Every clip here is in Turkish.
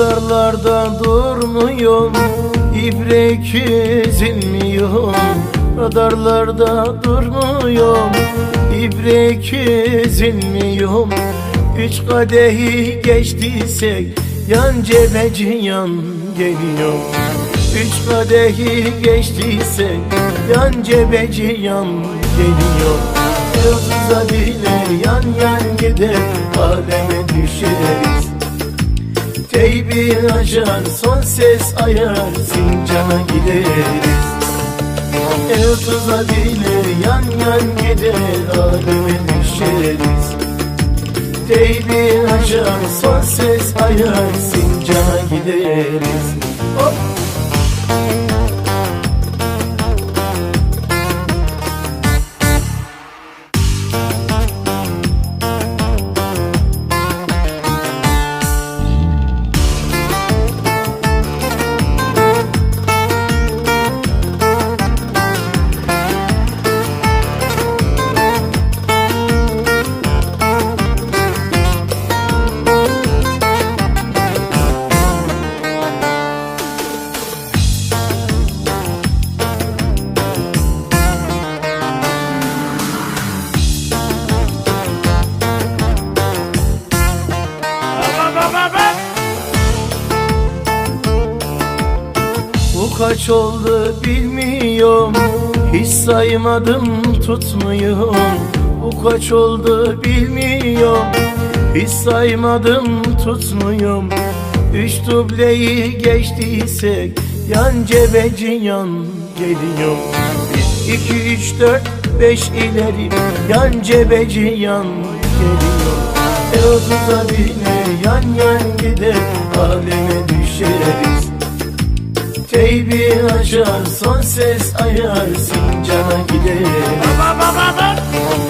Radarlarda durmuyorum İbrek ezilmiyorum Radarlarda durmuyorum İbrek ezilmiyorum Üç kadehi geçtiysek Yan cebeci yan geliyor Üç kadehi geçtiysek Yan cebeci yan geliyor Yıldız'a bile yan yan gider Aleme düşeriz Teybi açar son ses ayar Sincana gideriz. Yıldız'a bile yan yan gider Aleme düşeriz. Teybi açar son ses ayar Sincana gideriz. Hop! Kaç oldu bilmiyorum. Hiç saymadım tutmuyorum. Bu kaç oldu bilmiyorum. Hiç saymadım tutmuyorum. Üç dubleyi geçtiysek Yan cebeci yan geliyor. Bir, iki, üç, dört, beş ileri Yan cebeci yan geliyor. E otuza yan yan gider. Aleme düşeriz Teybi aşar son ses ayar Sincan'a gider. Baba baba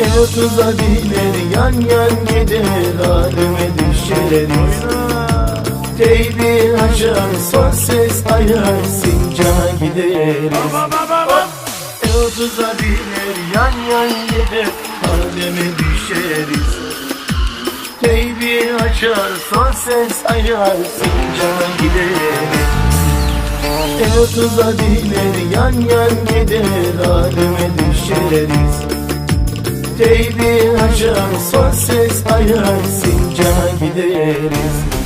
E30'a biner yan yan gider Aleme düşeriz Teybi aşar son ses ayar Sincan'a gideriz Baba baba E30'a biner yan yan gider Aleme düşeriz Teybi açar son ses ayar Sincan'a gider. 30'a diler yan yan gider aleme düşeriz. Teybi aşağı son ses ayar sinca gideriz.